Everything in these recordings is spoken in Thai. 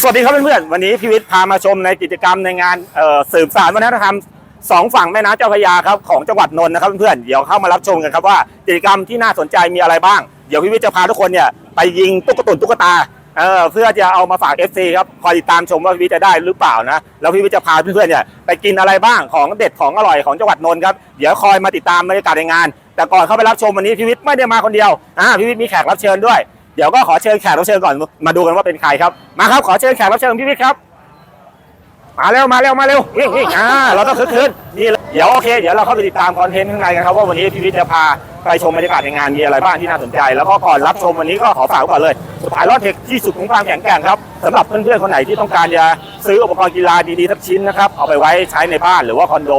สวัสดีครับเพื่อนๆ วันนี้พิวิทพามาชมในกิจกรรมในงานเสืบสานวัฒนธรรมสองฝั่งแม่น้ำเจ้าพระยาครับของจังหวัดนนท์นะครับเพื่อนๆ เดี๋ยวเข้ามารับชมกันครับว่ากิจกรรมที่น่าสนใจมีอะไรบ้าง เดี๋ยวพิวิทจะพาทุกคนเนี่ยไปยิงตุ๊กตุนตุ๊กตาเออเพื่อจะเอามาฝาก FC ครับคอยติดตามชมว่าพิวิทจะได้หรือเปล่านะแล้วพิวิทจะพาเพื่อนๆเนี่ยไปกินอะไรบ้างของเด็ดของอร่อยของจังหวัดนนท์ครับเดี๋ยวคอยมาติดตามบรรยากาศในงาน แต่ก่อนเข้าไปรับชมวันนี้พิวิทไม่ได้มาคนเดียวอ่าพิวิทมีแขกรับเชิญด้วย เดี๋ยวก็ขอเชิญแขกรับเชิญก่อนมาดูกันว่าเป็นใครครับ มาครับขอเชิญแขกรับเชิญพี่วิทย์ครับ มาเร็วมาเร็วมาเร็ววิ่งวิ่งอ่าเราต้องคึกคืนนี่เดี๋ยวโอเคเดี๋ยวเราเข้าไปติดตามคอนเทนต์ข้างในกันครับว่าวันนี้พี่วิทย์จะพาไปชมบรรยากาศในงานมีอะไรบ้างที่น่าสนใจ แล้วก็ก่อนรับชมวันนี้ก็ขอฝากก่อนเลยสุดท้ายรอดเทคที่สุดของความแข็งแกร่งครับสำหรับเพื่อนๆคนไหนที่ต้องการจะซื้ออุปกรณ์กีฬาดีๆสักชิ้นนะครับเอาไปไว้ใช้ในบ้านหรือว่าคอนโด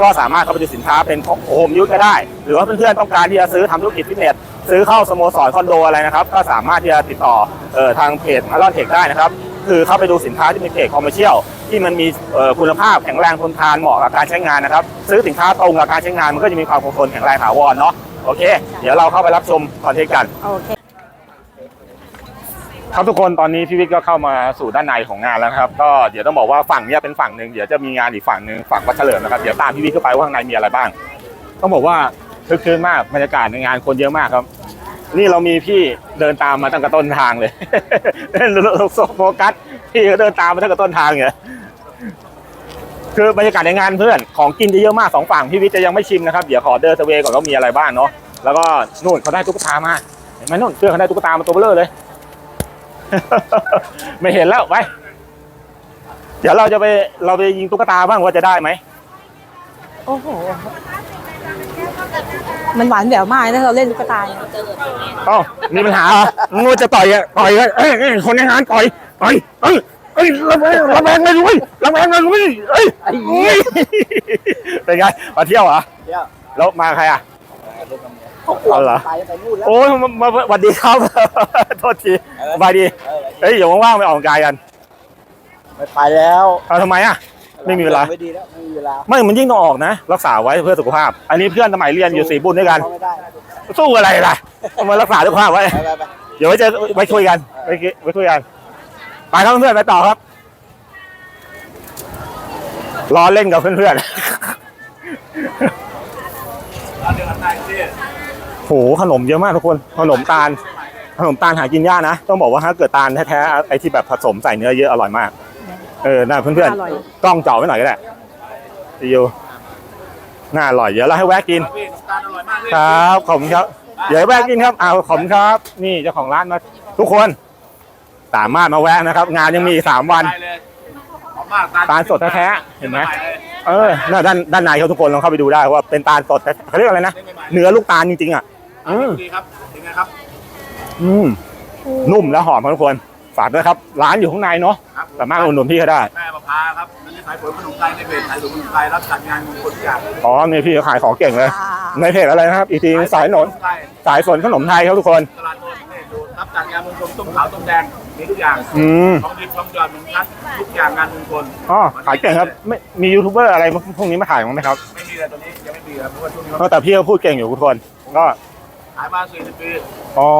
ก็สามารถเข้าไปดูสินค้าเป็นโฮมยูสก็ได้ หรือว่าเพื่อนๆต้องการที่จะซื้อทำธุรกิจฟิตเนส ซื้อเข้าสโมสรคอนโดอะไรนะครับ ก็สามารถที่จะติดต่อเอ่อทางเพจมารอนเทคได้นะครับ คือเข้าไปดูสินค้าที่เป็นเพจคอมเมอร์เชียลที่มันมีเอ่อคุณภาพแข็งแรงทนทานเหมาะกับการใช้งานนะครับ ซื้อสินค้าตรงกับการใช้งานมันก็จะมีความคงทนแข็งแรงถาวรเนาะโอเค เดี๋ยวเราเข้าไปรับชมคอนเทนต์กันโอเคครับทุกคนตอนนี้พี่วิทย์ก็เข้ามาสู่ด้านในของงานแล้วนะครับ ก็เดี๋ยวต้องบอกว่าฝั่งเนี้ยเป็นฝั่งหนึ่งเดี๋ยวจะมีงานอีกฝั่งหนึ่งฝั่งวัดเฉลิมนะครับเดี๋ยวตามพี่วิทย์เข้าไปว่าข้างในมีอะไรบ้าง ต้องบอกว่าคึกคืนมากบรรยากาศในงานคนเยอะมากครับ นี่เรามีพี่เดินตามมาตั้งแต่ต้นทางเลยโฟกัสพี่ก็เดินตามมาตั้งแต่ต้นทางเนี่ยคือบรรยากาศในงานเพื่อนของกินจะเยอะมากสองฝั่งพี่วิทย์จะยังไม่ชิมนะครับเดี๋ยวขอเดินเซอร์เวก่อนว่ามีอะไรบ้างเนาะแล้วก็นู่นเขาได้ตุ๊กตามาเห็นไหมนู่นเพื่อนเขาได้ตุ๊กตามาตัวเบลอเลย ไม่เห็นแล้วไปเดี๋ยวเราจะไปเราไปยิงตุ๊กตาบ้างว่าจะได้ไหมโอ้โห มันหวานแหววมากนะเราเล่นลูกตาเนี่ยเอ้ามีปัญหาเหรองูจะต่อยอะต่อยอะเอ้ยเอ้ยคนในงานต่อยต่อยเอ้ยเอ้ยระแวงระแวงเลยลุยระแวงเลยลุยเอ้ยเอ้ยเป็นไงมาเที่ยวเหรอเที่ยว แล้วมาใครอะ เขากลัวเอาเหรอไปไปนู่นแล้ว โอ้ยมามาสวัสดีครับ โทษทีสบายดีเออเอ้ยเดี๋ยวว่างๆไปออกกำลังกายกันไม่ไปแล้ว เอาทำไมอะ ไม่มีเวลา ไม่ดีแล้วไม่มีเวลาไม่มันยิ่งต้องออกนะ รักษาไว้เพื่อสุขภาพ อันนี้เพื่อนสมัยเรียนอยู่สีบุญด้วยกัน เขาไม่ได้สู้อะไรล่ะเอามารักษาสุขภาพไว้ ไปไปไปเดี๋ยวไว้เจอไว้คุยกันไว้คุยไว้คุยกันไปครับเพื่อนๆไปต่อครับรอเล่นกับเพื่อนๆโหขนมเยอะมากทุกคนขนมตาลขนมตาลหากินยากนะ ต้องบอกว่าถ้าเกิดตาลแท้ๆไอ้ที่แบบผสมใส่เนื้อเยอะอร่อยมาก เออน่าเพื่อนอร่อยๆกล้องเจาะไว้หน่อยก็ได้ดีอยู่น่าอร่อย เดี๋ยวเราให้แวะกิน ครับขอบคุณครับ เดี๋ยวแวะกินครับอ้าวขอบคุณครับ นี่เจ้าของร้านมาทุกคน สามารถมาแวะนะครับ งานยังมีอีกสามวัน ตาลสดแท้ๆเห็นไหมเออน่าด้านด้านในเขาทุกคนลองเข้าไปดูได้ว่าเป็นตาลสดแท้เขาเรียกอะไรนะ เนื้อลูกตาลจริงๆอะ อืมดีครับเป็นไงครับ อืม นุ่มและหอมครับทุกคน ฝากด้วยครับ ร้านอยู่ข้างในเนาะครับสามารถอุดหนุนพี่เขาได้ แม่มะพร้าวครับนั่นคือขายผลขนมไทยในเพจขายผลขนมไทยรับจัดงานมงคลทุกอย่างอ๋อนี่พี่เขาขายของเก่งเลยอ่าในเพจอะไรนะครับ อีกทีสายหนน ไทยสายฝนขนมไทยครับทุกคน ตลาดโนนเนี่ยดูรับจัดงานมงคลต้มขาวต้มแดงมีทุกอย่างอืม ของดีของยอดมงคลทุกอย่างงานมงคลอ๋อขายเก่งครับไม่มียูทูบเบอร์อะไรพวกนี้มาขายมั้างไหมครับไม่มีเลยตอนนี้ยังไม่มีครับเพราะว่าช่วงนี้เออแต่พี่ก็พูดเก่งอยู่ทุกคน ก็ ขายมา40ปีอ๋อ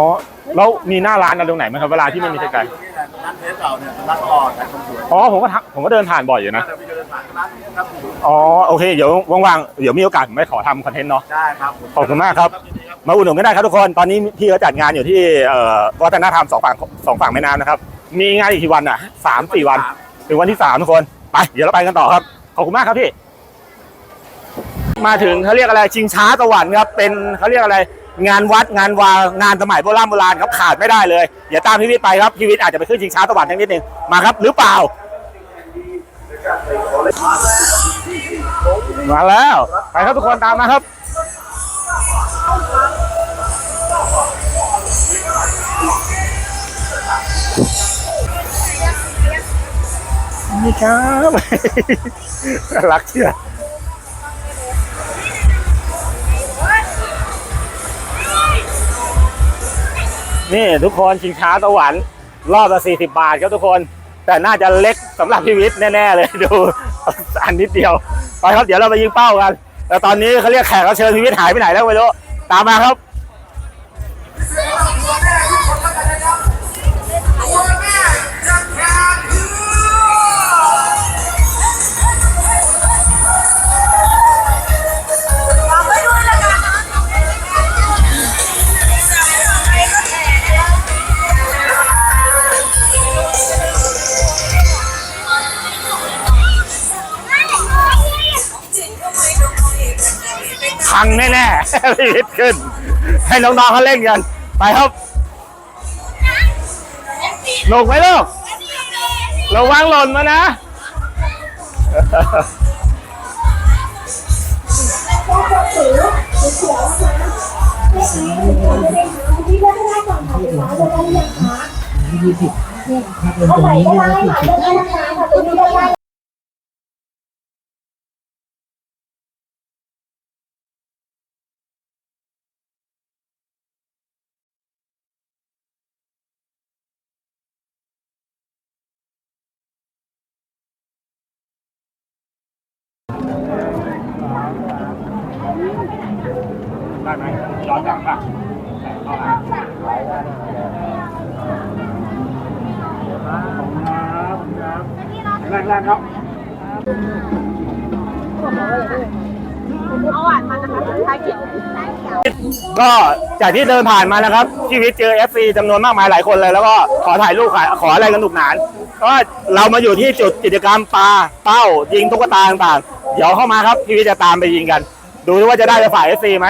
แล้วมีหน้าร้านอะไรตรงไหนไหมครับเวลาที่ไม่มีเทศกาลตรงนี้แหละร้านเทสเก่าเนี่ยร้านอ่อนขายของสวยอ๋อผมก็ทักผมก็เดินผ่านบ่อยอยู่นะถ้าเราไปเดินผ่านร้านนี้ครับผมอ๋อโอเคเดี๋ยวว่างๆเดี๋ยวมีโอกาสผมไปขอทำคอนเทนต์เนาะได้ครับผมขอบคุณมากครับยินดีครับ มาอุดหนุนก็ได้ครับทุกคนตอนนี้พี่เขาจัดงานอยู่ที่เอ่อวัฒนธรรมสองฝั่งสองฝั่งแม่น้ำนะครับ มีงานอีกกี่วันอะสามสี่วันถึงวันที่สามทุกคนไปเดี๋ยวเราไปกันต่อครับขอบคุณมากครับพี่มาถึงเขาเรียกอะไรชิงช้าสวรรค์ครับเป็นเขาเรียกอะไร งานวัดงานวางานสมัยโบราณโบราณครับขาดไม่ได้เลยเดี๋ยวตามพี่วิทย์ไปครับพี่วิทย์อาจจะไปขึ้นชิงช้าสวรรค์ทั้งนิดนึงมาครับ หรือเปล่า มาแล้วไปครับทุกคนตามมาครับนี่ครับรักเชื่อ นี่ทุกคนชิงช้าสวรรค์รอบละ40บาทครับทุกคน แต่น่าจะเล็กสำหรับพีวิทย์แน่ ๆ เลยดูอันนิดเดียวไปครับเดี๋ยวเราไปยิงเป้ากัน แต่ตอนนี้เขาเรียกแขกรับเชิญพีวิทย์หายไปไหนแล้วไม่รู้ตามมาครับ พังแน่ๆพี่วิทย์ขึ้น ให้น้องๆเขาเล่นกัน ไปครับหนุกไหมลูกระวังหล่นมานะ เอาใหม่ก็ได้ค่ะเลือกได้นะคะค่ะตัวนี้ก็ได้ ได้ไหมย้อนหลังป่ะแรงแรงครับก็จากที่เดินผ่านมานะครับ ชีวิตเจอ FC จำนวนมากมายหลายคนเลย แล้วก็ขอถ่ายรูปขอขออะไรกันหนุกหนานก็เรามาอยู่ที่จุดกิจกรรมปลาเป้ายิงตุ๊กตาต่างๆ เดี๋ยวเข้ามาครับพี่วิทย์จะตามไปยิงกัน ดูว่าจะได้ไปฝ่าย FC ไหม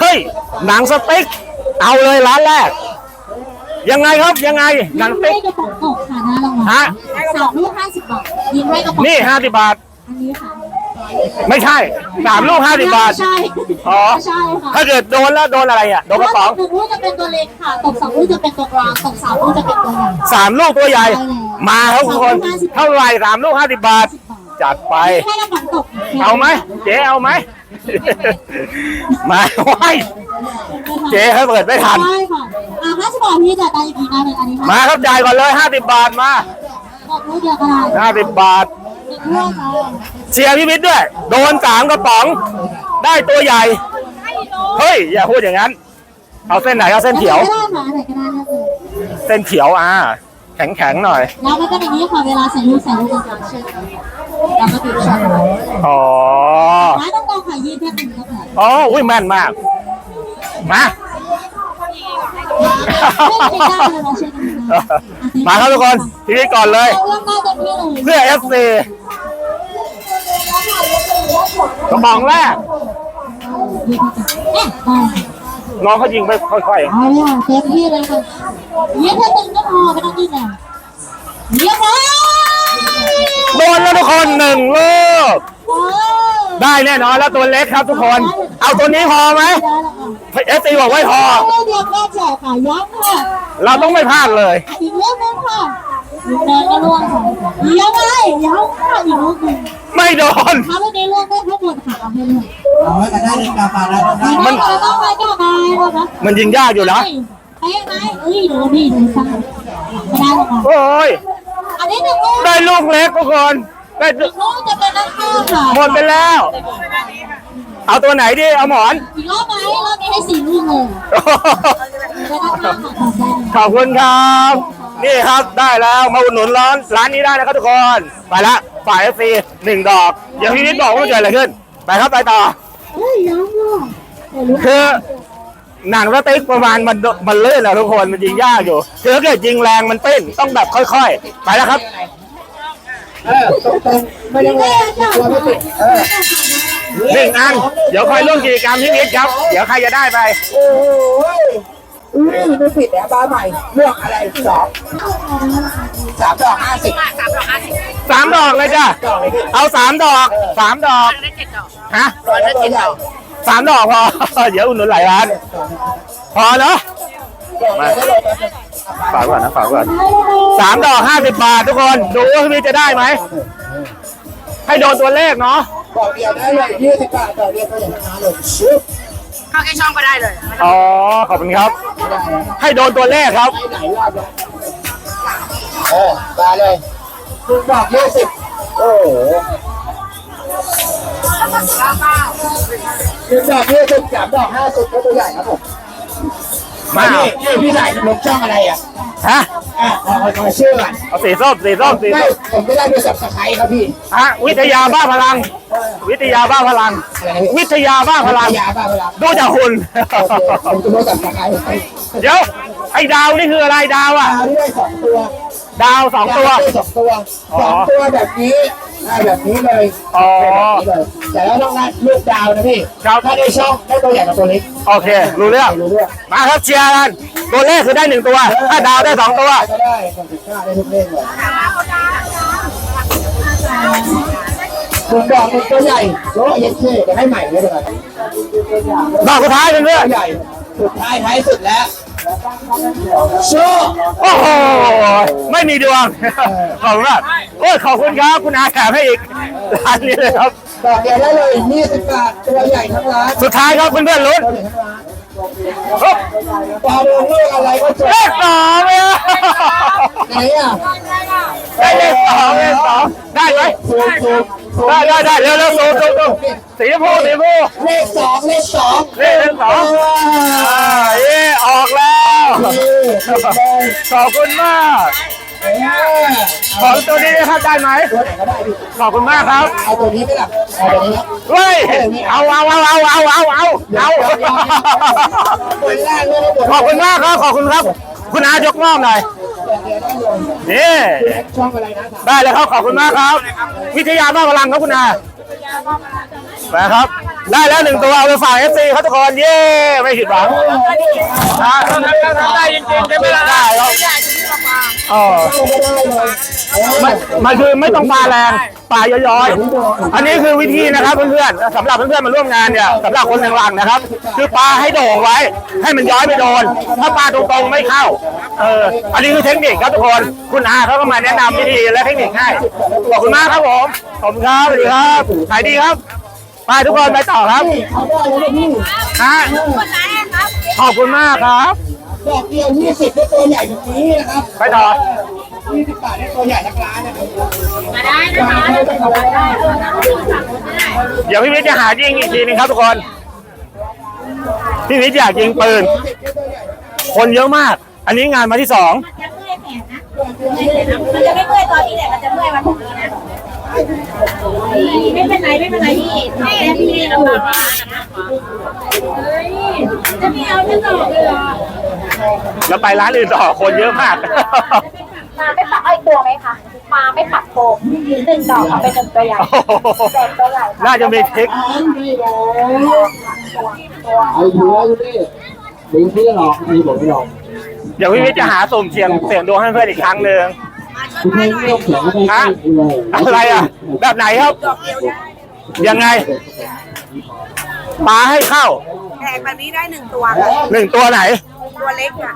เฮ้ยหนังสติ๊กเอาเลยร้านแรก ยังไงครับยังไงหนังสติ๊กให้กระป๋องตกค่ะหน้ารางวัลฮะสามลูกห้าสิบบาทยิงให้กระป๋องนี่ห้าสิบบาท อันนี้ค่ะไม่ใช่สามลูกห้าสิบบาท ใช่อ๋อ ใช่ค่ะถ้าเกิดโดนแล้วโดนอะไรอะโดนกระป๋องหนึ่งลูกจะเป็นตัวเล็กค่ะตกสองลูกจะเป็นตัวกลางตกสามลูกจะเป็นตัวใหญ่สามลูกตัวใหญ่ใช่แล้วมาครับทุกคนเท่าไหร่สามลูกห้าสิบบาท จัดไปให้กระป๋องตกเอาไหมเจ๊เอาไหม มาไว้เจ๊เขาเปิดไม่ทันใช่ค่ะอ่าห้าสิบบาทพี่จ่ายตังค์อีกทีนะหนึ่งอันนี้ค่ะมาครับจ่ายก่อนเลยห้าสิบบาทมาตกลูกเดียวก็ได้ห้าสิบบาทหนึ่งลูกค่ะเชียร์พี่วิทย์ด้วย โดนสามกระป๋อง ได้ตัวใหญ่ เฮ้ย อย่าพูดอย่างนั้น เอาเส้นไหนเอาเส้นเขียว ก็ได้ค่ะอันไหนก็ได้นะคือเส้นเขียวอ่า แข็งแข็งๆหน่อย แล้วมันก็เป็นอย่างนี้ค่ะเวลาใส่ลูกใส่ลูกตรงกลางใช่ไหมแล้วก็ติดช็ อตอ๋อร้านต้องการขายยืดแค่หนึ่งก็พออ๋ออุ้ยแม่นมาก มา มาครับทุกคนพี่วิทย์ก่อนเลย เรื่องหน้าเต็มที่เลยเพื่อ FC กระป๋องแรกเอ๊ะได้น้องเขายิงไปค่อยเอาเลยเต็มที่เลยค่ะยืดแค่หนึ่งก็พอไม่ต้องยืดแรง เรียบร้อยๆโดนแล้วทุกคนหนึ่งลูกได้แน่นอนแล้วตัวเล็กครับทุกคน เอาตัวนี้พอไหมได้แล้วค่ะเอฟซีบอกไม่พอเอาเดียวก็แจกค่ะย้ำค่ะ เราต้องไม่พลาดเลย อีกเรื่องนึงค่ะอีกแดงก็ล่วงค่ะยังไงย้ำค่ะอีกลูกหนึ่งไม่โดน ถ้าลูกนี้ล่วงได้ทั้งหมดค่ะเอาไปเลยเอาไว้กันได้เลยกาแฟแล้วได้มัน ต้องไปก็ได้นะคะมันยิงยากอยู่นะเฮ้ยไหมเอ้ยดูพี่ดูฟังไม่ได้หรอกค่ะโอ้ย อันนี้หนึ่งลูกได้ลูกเล็กทุกคนได้หนึ่งลูกจะเป็นนักข้าวค่ะหมดไปแล้ว เอาตัวไหนดิเอาหมอน อีกรอบไหมรอบนี้ให้สี่ลูกเลยเป็นนักข้าวค่ะขอบคุณขอบคุณครับ นี่ครับได้แล้วมาอุดหนุนร้านร้านนี้ได้นะครับทุกคนไปละฝ่ายเอฟซีหนึ่งดอกอย่างที่นิดบอกว่ามันเกิดอะไรขึ้น ไปครับไปต่อ เฮ้ยย้ำว่ะแต่รู้คือ หนังสติ๊กประมาณมันมันเลื่อนแล้วทุกคนมันยิงยากอยู่คือถ้าเกิดยิงแรงมันปิ้นต้องแบบค่อยๆ ไปแล้วครับ เออตรงๆไม่ต้องรอตัวไม่ติดเออหนึ่งอัน เดี๋ยวคอยร่วมกิจกรรมที่นิดครับ เดี๋ยวใครจะได้ไป โอ้ยอุ้ยไม่ผิดแล้วบ้าใหม่เลือกอะไรสองสามดอกห้าสิบสามดอกเลยจ้ะเอาสามดอกสามดอกฮะ ร้อยละเจ็ดดอก สามดอกพอ เดี๋ยวอุดหนุนหลายร้าน พอเนาะมาฝากก่อนนะฝากก่อนสามดอกห้าสิบบาททุกคน ดูว่าพี่จะได้ไหม ให้โดนตัวเลขเนาะดอกเดียวได้เลยยี่สิบบาทดอกเดียวก็อย่างนั้นเลยชุบเข้าแค่ช่องก็ได้เลย อ๋อ ขอบคุณครับ ให้โดนตัวเลขครับไปไหนรอบแล้วเออมาเลยคุณดอกยี่สิบโอ้โห คุณดอกยี่สิบสามดอกห้าสิบก็ตัวใหญ่ครับผมมานี่นี่พี่ใส่ลงช่องอะไรอะฮะอะขอขอชื่อก่อนเอาสีส้มสีส้มสีไม่ส้มผมไม่ได้ดูสับสไครครับพี่ฮะวิทยาบ้าพลัง วิทยาบ้าพลัง อะไรนะพี่วิทยาบ้าพลังยาบ้าเวลาดูจากหุ่นโอเคผมจะดูสับสไครเดี๋ยวไอ้ดาวนี่คืออะไรดาวอะ ดาวนี่ได้สองตัว ดาวสองตัวได้สองตัวอ๋อสองตัวแบบนี้ได้แบบนี้เลยอ๋อได้แบบนี้เลยแต่แล้วต้องนัดลูกดาวนะพี่ครับ ถ้าได้ช่องได้ตัวใหญ่กับตัวเล็กโอเค รู้เรื่อง รู้เรื่องมาครับเชียร์กันตัวเลขคือได้หนึ่งตัว ถ้าดาวได้สองตัว ก็ได้ผมถึงกล้าได้ทุกเลขเลยคุณดอกเป็นตัวใหญ่โอ้ยเย็นเท่เดี๋ยวให้ใหม่เลยดีกว่าดอกสุดท้ายเพื่อนตัวใหญ่สุดท้ายท้ายสุดแล้ว โชว์ๆโอ้โหไม่มีดวงขอบคุณมากโอ้ยขอบคุณครับคุณอาแถมให้อีกร้านนี้เลยครับดอกเดียวได้เลยยี่สิบบาทตัวใหญ่ทั้งร้านสุดท้ายครับเพื่อนๆลุ้น ตานครับปลาดนเลขอะไรก็จบเลขสองเลยอะไหนอะได้เลขสองเลขสองได้ไหมซูมซูมซูมได้ได้ได้เร็วเร็วสูงสูงสูงสีชมพูสีชมพูเลขสองเลขสองเลขสองเย่ออกแล้วขอบคุณมาก ขอตัวนี้นะครับได้ไหมตัวไหนก็ได้ดิขอบคุณมากครับเอาตัวนี้ไหมล่ะเอาตัวนี้ครับเฮ้ยเอาเอาเอาเอาเอาเอาเอาเอาตัวแรกเลยนะตัวขอบคุณมากครับขอบคุณครับ คุณอายกมอบหน่อยเดียวได้เลยนี่ช่องอะไรนะได้เลยครับขอบคุณมากครับ วิทยามากพลังครับคุณอานะครับ ได้แล้วหนึ่งตัวเอาไปฝากเอฟซีครับทุกคนเย้ไม่ผิดหวังอ่าทำได้จริงๆใช่ไหมล่ะได้ครับอ๋อเข้าก็ได้เลยเออมันมันคือไม่ต้องปลาแรงปลาย้อยๆ อันนี้คือวิธีนะครับเพื่อนๆสำหรับเพื่อนๆมาร่วมงานเนี่ยสำหรับคนแรงๆนะครับ คือปลาให้โด่งไว้ ให้มันย้อยไปโดน ถ้าปลาตรงๆไม่เข้าเอออันนี้คือเทคนิคครับทุกคนคุณอาเขาก็มาแนะนำวิธีและเทคนิคให้ขอบคุณมากครับผมขอบคุณครับสวัสดีครับขายดีครับ ไปทุกคนไปต่อครับเอาได้เลยนะพี่ฮะขอบคุณมากครับดอกเดียวยี่สิบได้ตัวใหญ่แบบนี้นะครับไปต่อยี่สิบบาทได้ตัวใหญ่ทั้งร้านนะครับมาได้นะคะเดี๋ยวพี่วิทย์จะหายิงอีกทีนึงครับทุกคนพี่วิทย์อยากยิงปืน คนเยอะมาก อันนี้งานมาที่สองมันจะไม่เมื่อยตอนนี้แหละมันจะเมื่อยวันพรุ่งนี้นะ ไม่เป็นไรไม่เป็นไรพี่แม่พี่เราแบบว่าเฮ้ยจะไม่เอาจะตอบเลยเหรอแล้วไปร้านอื่นต่อคนเยอะมาก มาไม่ปักไอ้ตัวไหมคะมาไม่ปักโบกหนึ่งดอกเอาไปหนึ่งตัวใหญ่แจกตัวใหญ่ค่ะน่าจะมีเทคไอ้หัวอยู่ดิดึงพี่หรอกมีผมไม่หรอกเดี๋ยวพี่วิทย์จะหาสุ่มเสียงเสียงดวงให้เพื่อนอีกครั้งหนึ่ง ฮะได้อะไรอะ แบบไหนครับยังไงปลาให้เข้าแตกแบบนี้ได้หนึ่งตัวหนึ่งตัวไหน ตัวเล็กอะ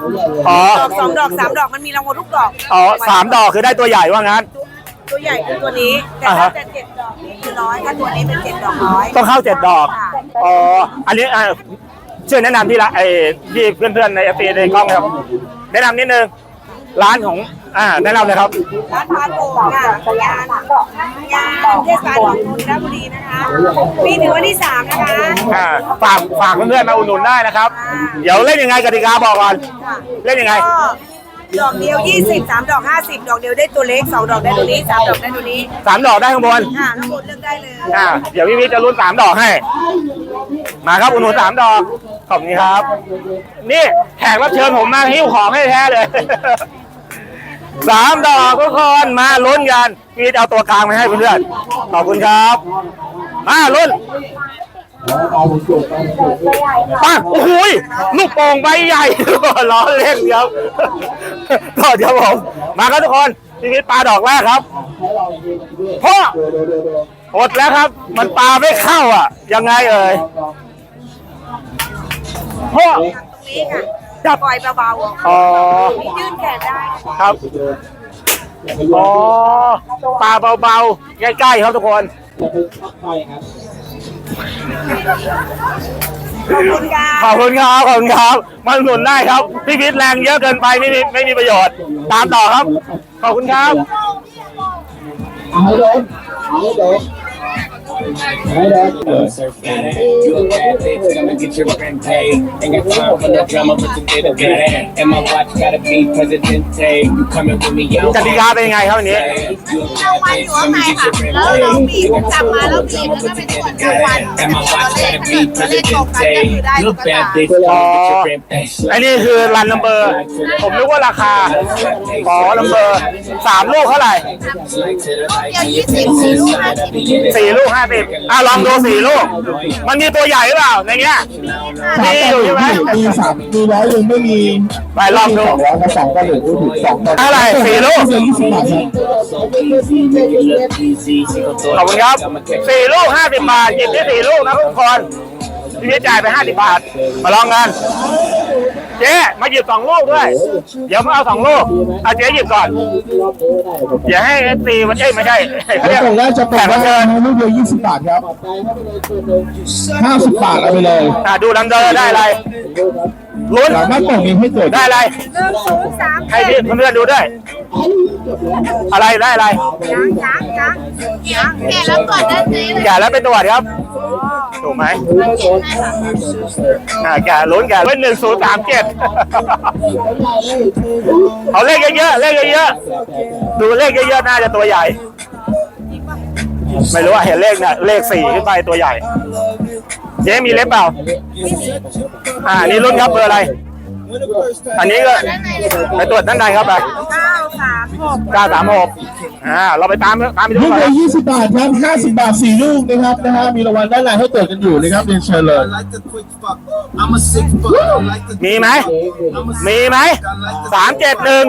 อ๋อ ดอกสองดอกสามดอกมันมีรางวัลทุกดอกอ๋อสามดอกคือได้ตัวใหญ่ว่างั้น ตัวใหญ่คือตัวนี้ แต่อ่าถ้าฮะ จะเจ็ดดอกนี่คือน้อยถ้าตัวนี้เป็นเจ็ดดอกน้อยต้องเข้าเจ็ดดอก ค่ะอ๋อ อันนี้อะช่วยแนะนำที่ละไอ้ที่เพื่อนๆในเอฟซีในกล้องครับ แนะนำนิดนึง ร้านของ อ่าแนะนำเลยครับร้านพาโป่งค่ะยานยานเทศบาลของนนทบุรีนะคะมีถึงวันที่สามนะคะ อ่าฝากฝากเพื่อนๆมาอุดหนุนได้นะครับ เดี๋ยวเล่นยังไงกติกาบอกก่อน ค่ะเล่นยังไง ก็ดอกเดียวยี่สิบสามดอกห้าสิบดอกเดียวได้ตัวเล็กสองดอกได้ตัวนี้สามดอกได้ตัวนี้สามดอกได้ข้างบน ค่ะทั้งหมดเลือกได้เลย อ่าเดี๋ยวพี่วิทย์จะรุ่นสามดอกให้ มาครับอุดหนุนสามดอกขอบคุณครับ นี่แขกรับเชิญผมมาหิ้วของให้แท้เลย สามดอกทุกคนมาลุ้นกันพี่วิทย์เอาตัวกลางมาให้เพื่อนๆขอบคุณครับ มาลุ้นปังโอ้โหยลูกโป่งใบใหญ่ ล้อเล่นครับต่อเดี๋ยวผมมาครับทุกคนพี่วิทย์ปลาดอกแรกครับพ่ออดแล้วครับ มันปลาไม่เข้าอะ ยังไงเอ่ยพ่อ จับปล่อยเบาอ๋อๆมียื่นแขนได้ ครับ อ๋อปลาเบาๆ ใกล้ๆครับทุกคน ขอบคุณค่ะขอบคุณครับ ขอบคุณครับมาอุดหนุนได้ครับ พี่พิษแรงเยอะเกินไปไม่มีไม่มีประโยชน์ ตามต่อครับ ขอบคุณครับ เอาให้โดนเอาให้โดน Surf got it. You a bad bitch, I'ma get your rent paid. Ain't got time for no drama, but you did a got it. And my watch gotta be Presidente. You coming with me, yo? กติกาเป็นยังไงครับวันนี้ You a bad bitch, I'ma get your rent แล้วเราบี paid. บกลับมาแล้วบีบแล้วก็เป็นส่วนรางวัล And my watch gotta be ตัวเลขตรงกันก็คือได้ Presidente. You ตุ๊ a กตา bad bitch, I'ma get your rent paid. ไอ้นี่คือรันนัมเบอร์ ผมนึกว่าราคาอ๋อนัมเบอร์สามลูกเท่าไหร่เดียวยี่สิบสี่ลูกห้าสิบสี่ลูกห้าสิบอะลองดูสี่ลูก มันมีตัวใหญ่หรือเปล่าในเงี้ยมีอยู่ใช่ไหมมีสามมีร้อยหนึ่งไม่มีไปลองดู สองร้อยกับสองก็เหลือพูดถึงสองก็เท่าไหร่สี่ลูกเหลือยี่สิบบาทครับขอบคุณครับสี่ลูกห้าสิบบาทหยิบได้สี่ลูกนะทุกคนพี่วิทย์จ่ายไปห้าสิบบาท มาลองกัน เจ๊มาหยิบสองลูกด้วย เดี๋ยวมาเอาสองลูกเอาเจ๊หยิบก่อนอย่าให้เอฟซีมันเอ้ยไม่ใช่เขาเรียกผมน่าจะแขเป็นกรับว่าเชิญลูกเดียวยี่สิบบาทครับห้าสิบบาทเอาไปเลยอะดูลังเดอร์ได้อะไรลุ้นสามารถกล่องนี้ให้เกิดได้อะไรหนึ่งศูนย์สามให้พี่เพื่อนๆดูด้วย อะไรได้อะไรยังยังยังยังแกะแล้วกดได้เจ๊เลยแก่แล้วเป็นตรวจครับ ถูกไหมอ่าแก่ลุ้นแก่เป็นหนึ่งศูนย์สามเจ็ดเอาเลขเยอะๆเลขเยอะๆดูเลขเยอะๆน่าจะตัวใหญ่ ไม่รู้ว่าเห็นเลขเนี่ยเลขสี่ขึ้นไปตัวใหญ่เจ๊มีเล็บเปล่า อ่าอันนี่รุ่นครับเบอร์อะไร อันนี้ก็ไปตรวจด้านในครับไปเก้าสามหกเก้าสามหกอ่าเราไปตามตามไปดูลูกก่อนเดีคยรับวยี่สิบบาทครับห้าสิบบาทสี่ลูกนะครับนะฮะมีรางวัลด้านในให้เกิดกันอยู่นะครับเรียนเชิญเลย like the quick fuck. I'm a sick fuck. I like the มีไหม I'm a มีไหมสามเจ็ดหนึ่ง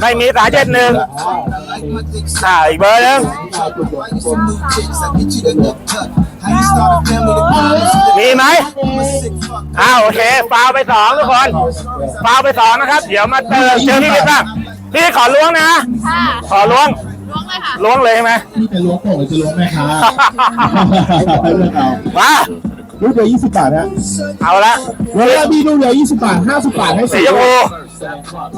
ไม่มีสามเจ็ดหนึ่ง I like my dick. อ่าอีกเบอร์หนึง Why you some new chicks? I get you the good cut. How you start a family? The promise. มีไหม I'm a sick fuck. อ้าวโอเคฟาวไปสองทุกคนฟาวไปสองนะครับ เดี๋ยวมาเติมเจอพี่วิทย์บ้างพี่ขอล้วงนะขอล้วงล้วงเลยใช่ไหมนี่จะล้วงของหรือจะล้วงแม่ค้ามาลูกเดียวยี่สิบบาทฮะเอาละเวลามีลูกเดียวยี่สิบบาทห้าสิบบาทให้สีสี่ชมพู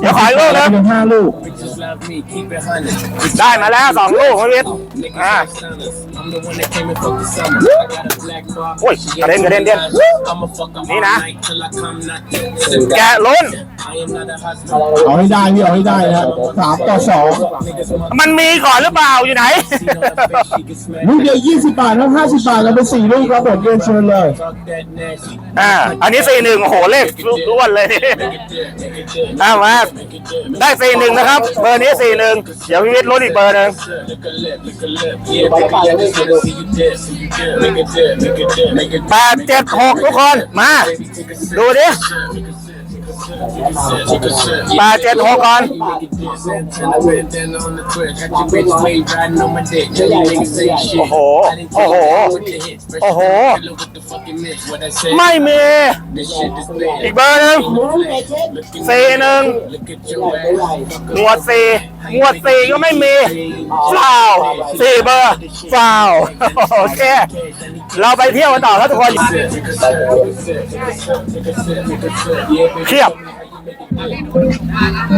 เดี๋ยวขออีกลูกแล้นะวเป็นห้าลูก Bitches love me, keep it hundred. ได้มาแล้วสองลูกพี่วิทย์ Niggas อ่า like Sunners. I'm the one that came and fucked the summer. I got a black bar. Ui, She cả đen, cả đen, đen. I'ma fuck her Đi all nè. night till I come knocking. แกะลุ้น I am not a husband. เอาให้ได้พี่เอาให้ได้นะสามต่อสอง Niggas want มันมีก่อนหรือเปล่าอยู่ไหน to see on her face, she can smack ลูกเดียวยี่สิบบาทแล้วห้าสิบบาทแล้วเป็นสี่ลูกครับผมเรียนเชิญเลย Talk that nasty. อ่า อันนี้สี่หนึ่งโอ้โหเลขล้วนเลยอ่ามาได้สี่หนึ่งนะครับ เบอร์นี้สี่หนึ่งเดี๋ยวพี่วิทย์ลดอีกเบอร์หนึ่งแปดเจ็ดหกทุกคนมา ดูดิ แปดเจ็ดหกก่อน Make it dip. Santana bandana on the clip. Got your bitch wave riding on my dick. Tell you niggas say shit. โอ้โห I didn't โอ้ take โห it with the hits. Fresh โอ้โห killer with the fucking mix. What I say? ไม่มี This shit is lit. อีกเบอร์หนึ่งสี่หนึ่ง Look at your ass. หมวดสี่หมวดสี่ก็ไม่มีฟาวสี่เบอร์ฟาวโอเค เราไปเที่ยวกันต่อครับทุกคน Take a sip, take a sip, take a sip, take a sip, take a sip. Yeah, baby. เทียบ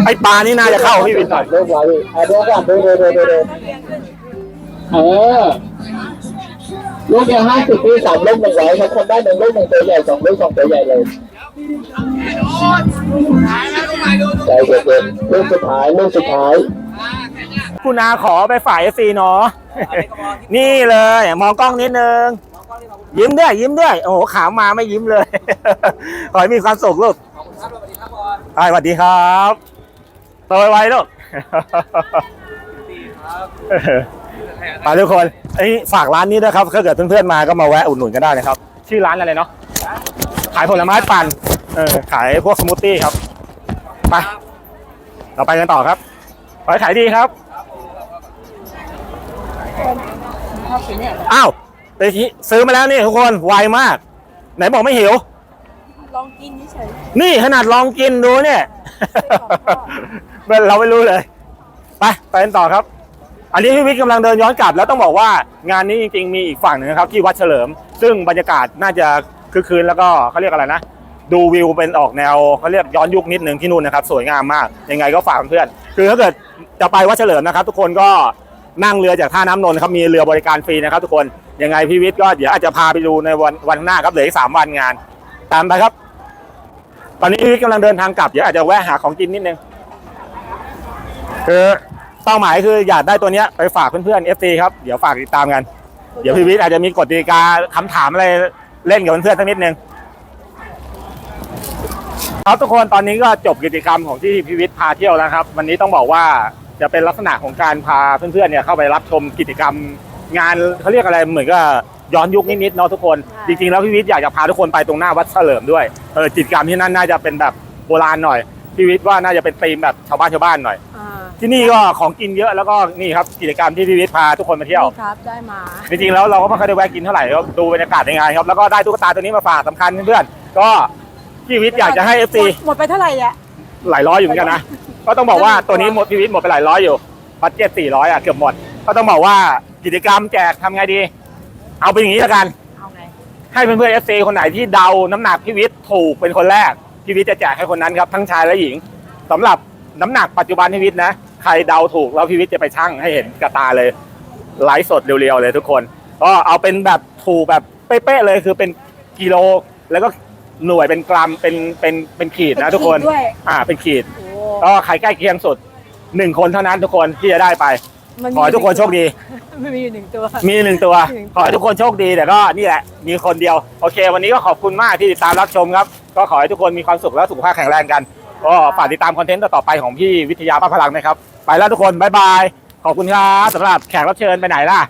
ไอปลานี่น่าจะเข้าพี่วินหน่อยเริ่มไว้อะเริ่มก่อนดูดูดูดูดูเออลูกเดียวห้าสิบพี่สามลูกหนึ่งร้อยครับคนได้หนึ่งลูกหนึ่งตัวใหญ่สองลูกสองตัวใหญ่เลยใจเย็นๆลูกสุดท้ายลูกสุดท้ายคุณอาขอไปฝ่ายซีเนาะนี่เลยมองกล้องนิดนึงยิ้มด้วยยิ้มด้วย โอ้โหขาวมาไม่ยิ้มเลย ขอให้มีความสุขลูก อ่าสวัสดีครับโตไวๆลูกไปทุกคนไอ้ยฝากร้านนี้ด้วยครับถ้าเกิดเพื่อนๆมาก็มาแวะอุดหนุนกันได้นะครับ ชื่อร้านอะไรเนาะขายผลไม้ปั่นเออขายพวกสมูทตี้ครับไปเราไปกันต่อครับขอให้ขายดีครับอ้าวไปที่ซื้อมาแล้วนี่ทุกคนไวมาก ไหนบอกไม่หิว ลองกินเฉยนี่ขนาดลองกินดูเนี่ย เราไม่รู้เลย ไปไปกันต่อครับ อันนี้พี่วิทย์กำลังเดินย้อนกลับ แล้วต้องบอกว่างานนี้จริงๆ มีอีกฝั่งหนึ่งนะครับ ที่วัดเฉลิม ซึ่งบรรยากาศน่าจะคึกคืนแล้วก็เขาเรียกอะไรนะ ดูวิวเป็นออกแนวเขาเรียกย้อนยุคนิดหนึ่งที่นู่นนะครับ สวยงามมาก ยังไงก็ฝากเพื่อนๆคือถ้าเกิดจะไปวัดเฉลิมนะครับ ทุกคนก็นั่งเรือจากท่าน้ำนนท์ครับมีเรือบริการฟรีนะครับ ทุกคนยังไงพี่วิทย์ก็เดี๋ยวอาจจะพาไปดูในวันวันข้างหน้าครับเหลืออีกสามวันงาน ตามไปครับ ตอนนี้พีวิทย์กำลังเดินทางกลับเดี๋ยวอาจจะแวะหาของกินนิดนึงคือเป้าหมายคืออยากได้ตัวเนี้ยไปฝากเพื่อนๆ FC ครับเดี๋ยวฝากติดตามกัน เดี๋ยวพี่วิทย์อาจจะมีกฎกติกาคำถามอะไรเล่นกับเพื่อนๆสักนิดนึงครับทุกคนตอนนี้ก็จบกิจกรรมของที่พิวิทย์พาเที่ยวแล้วครับ วันนี้ต้องบอกว่าจะเป็นลักษณะของการพาเพื่อนๆเนี่ยเข้าไปรับชมกิจกรรมงานเขาเรียกอะไรเหมือนกับ ย้อนยุคนิดๆเนาะทุกคน จริงๆแล้วพิวิทย์อยากจะพาทุกคนไปตรงหน้าวัดเฉลิมด้วยเออกิจกรรมที่นั่นน่าจะเป็นแบบโบราณหน่อยพิวิทย์ว่าน่าจะเป็นธีมแบบชาวบ้านชาวบ้านหน่อยอ่าที่นี่ก็ของกินเยอะแล้วก็นี่ครับกิจกรรมที่พิวิทย์พาทุกคนมาเที่ยวนี่ครับได้มาจริงๆแล้วเราก็ไม่ค่อยได้แวะกินเท่าไหร่ก็ดูบรรยากาศในงานครับแล้วก็ได้ตุ๊กตาตัวนี้มาฝากสำคัญเพื่อนๆก็พี่วิทย์อยากจะให้ FC หมดหมดไปเท่าไหร่อะหลายร้อยอยู่เหมือนกันนะก็ต้องบอกว่าตัวนี้หมดพี่วิทย์หมดไปหลายร้อยอยู่บัตเจ็ตสี่ร้อยอะเกือบหมด ก็ต้องบอกว่ากิจกรรมแจกทำไงดี เอาเป็นอย่างนี้ละกัน เอาไงให้เพื่อนๆเอฟซีคนไหนที่เดาน้ำหนักพี่วิทย์ถูกเป็นคนแรกพี่วิทย์จะแจกให้คนนั้นครับทั้งชายและหญิงสำหรับน้ำหนักปัจจุบันพี่วิทย์นะใครเดาถูกแล้วพี่วิทย์จะไปชั่งให้เห็นกระตาเลยไลฟ์สดเรียวๆเลยทุกคนก็เอาเป็นแบบถูกแบบเป๊ะๆเลยคือเป็นกิโลแล้วก็หน่วยเป็นกรัมเป็นเป็นเป็นขีดนะทุกคนเป็นขีดด้วยอ่าเป็นขีด โอ้ก็ใครใกล้เคียงสุดหนึ่งคนเท่านั้นทุกคนที่จะได้ไป มันมีขอให้ทุกคนโชคดี มันมีอยู่หนึ่งตัว มีหนึ่งตัวหนึ่งตัว ขอให้ทุกคนโชคดีแต่ก็นี่แหละมีคนเดียว โอเค วันนี้ก็ขอบคุณมากที่ติดตามรับชมครับ ก็ขอให้ทุกคนมีความสุขและสุขภาพแข็งแรงกัน ก็ฝากติดตามคอนเทนต์ต่อๆไปของพี่วิทยาป้าพลังนะครับ ไปแล้วทุกคน บ๊ายบาย ขอบคุณครับสำหรับแขกรับเชิญไปไหนล่ะ